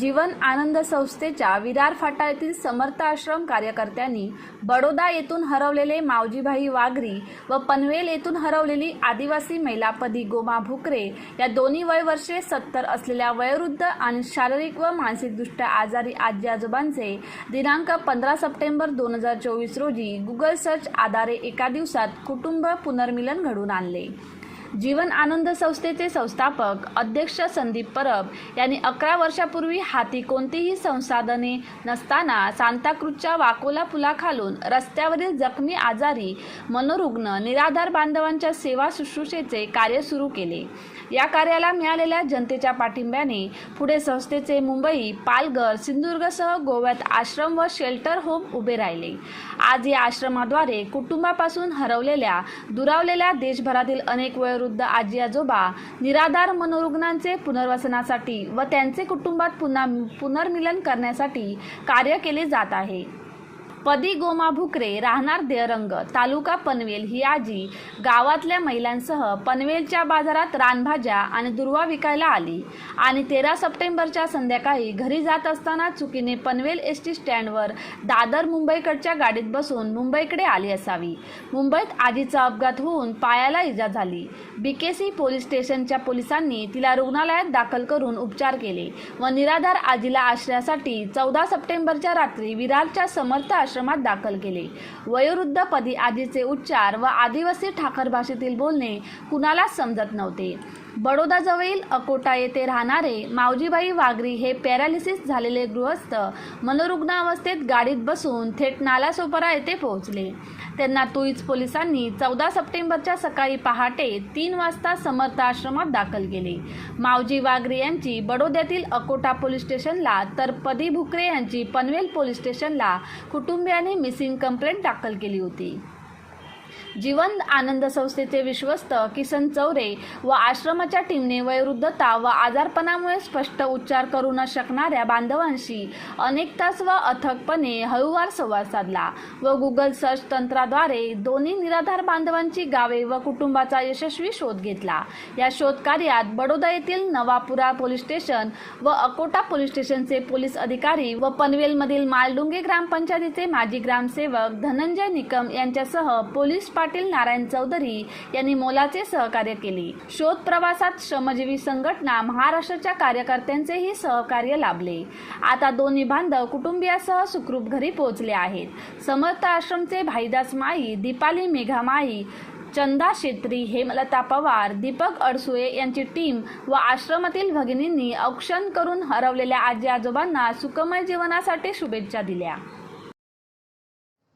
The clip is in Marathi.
जीवन आनंद संस्थेच्या विरार फाटा येथील समर्थ आश्रम कार्यकर्त्यांनी बडोदा येथून हरवलेले मावजीभाई वाघरी व पनवेल येथून हरवलेली आदिवासी महिलापदी गोमा भुकरे या दोन्ही वयवर्षे सत्तर असलेल्या वयोवृद्ध आणि शारीरिक व मानसिकदृष्ट्या आजारी आजी आजोबांचे दिनांक पंधरा सप्टेंबर दोन हजार चोवीस रोजी गुगल सर्च आधारे एका दिवसात कुटुंब पुनर्मिलन घडून आणले. जीवन आनंद संस्थेचे संस्थापक अध्यक्ष संदीप परब यांनी अकरा वर्षापूर्वी हाती कोणतीही संसाधने नसताना सांताक्रूजच्या वाकोला पुलाखालून रस्त्यावरील जखमी आजारी मनोरुग्ण निराधार बांधवांच्या सेवा शुश्रूषेचे कार्य सुरू केले. या कार्याला मिळालेल्या जनतेच्या पाठिंब्याने पुढे संस्थेचे मुंबई पालघर सिंधुदुर्गसह गोव्यात आश्रम व शेल्टर होम उभे राहिले. आज या आश्रमाद्वारे कुटुंबापासून हरवलेल्या दुरावलेल्या देशभरातील अनेक वयोवृद्ध आजी आजोबा निराधार मनोरुग्णांचे पुनर्वसनासाठी व त्यांचे कुटुंबात पुन्हा पुनर्मिलन करण्यासाठी कार्य केले जात आहे. पदी गोमा भुकरे राहणार देअरंग. तालुका पनवेल ही आजी गावातल्या महिलांसह पनवेलच्या बाजारात रानभाज्या आणि दुर्वा विकायला आली. आणि तेरा सप्टेंबरच्या संध्याकाळी घरी जात असताना चुकीने पनवेल एस टी स्टँडवर दादर मुंबईकडच्या गाडीत बसून मुंबईकडे आली असावी. मुंबईत आजीचा अपघात होऊन पायाला इजा झाली. बीकेसी पोलीस स्टेशनच्या पोलिसांनी तिला रुग्णालयात दाखल करून उपचार केले व निराधार आजीला आश्रयासाठी चौदा सप्टेंबरच्या रात्री विरारच्या समर्थ आश्रमात दाखल केले. वयोवृद्ध पदी आधीचे उच्चार व आदिवासी ठाकर भाषेतील बोलणे कुणालाच समजत नव्हते. बडोदाजवळील अकोटा येथे राहणारे मावजीबाई वाघरी हे पॅरालिसिस झालेले गृहस्थ. मनोरुग्ण अवस्थेत गाडीत बसून थेट नालासोपारा येथे पोहोचले. त्यांना तुईच पोलिसांनी चौदा सप्टेंबरच्या सकाळी पहाटे तीन वाजता समर्थ आश्रमात दाखल केले. मावजी वाघरे यांची बडोद्यातील अकोटा पोलीस स्टेशनला तर पदी भुकरे यांची पनवेल पोलीस स्टेशनला कुटुंबियाने मिसिंग कंप्लेंट दाखल केली होती. जीवन आनंद संस्थेचे विश्वस्त किसन चौरे व आश्रमाच्या टीमने वयोवृद्धता व आजारपणामुळे स्पष्ट उच्चार करू न शकणाऱ्या बांधवांशी अनेक तास व अथकपणे हळूवार संवाद साधला व गुगल सर्च तंत्राद्वारे दोन्ही निराधार बांधवांची गावे व कुटुंबाचा यशस्वी शोध घेतला. या शोध कार्यात बडोदा येथील नवापुरा पोलीस स्टेशन व अकोटा पोलीस स्टेशनचे पोलीस अधिकारी व पनवेलमधील मालडुंगे ग्रामपंचायतीचे माजी ग्रामसेवक धनंजय निकम यांच्यासह पोलीस पाटील नारायण चौधरी यांनी मोलाचे सहकार्य केले. शोध प्रवासात श्रमजीवी संघटना महाराष्ट्राच्या कार्यकर्त्यांचेही सहकार्य लाभले. आता दोन्ही बांधव कुटुंबियासह सुखरूप घरी पोहोचले आहेत. समर्थ आश्रमचे भाईदास माई दीपाली मेघा माई चंदा शेत्री हेमलता पवार दीपक अडसुळे यांची टीम व आश्रमातील भगिनींनी औक्षण करून हरवलेल्या आजी आजोबांना सुखमय जीवनासाठी शुभेच्छा दिल्या.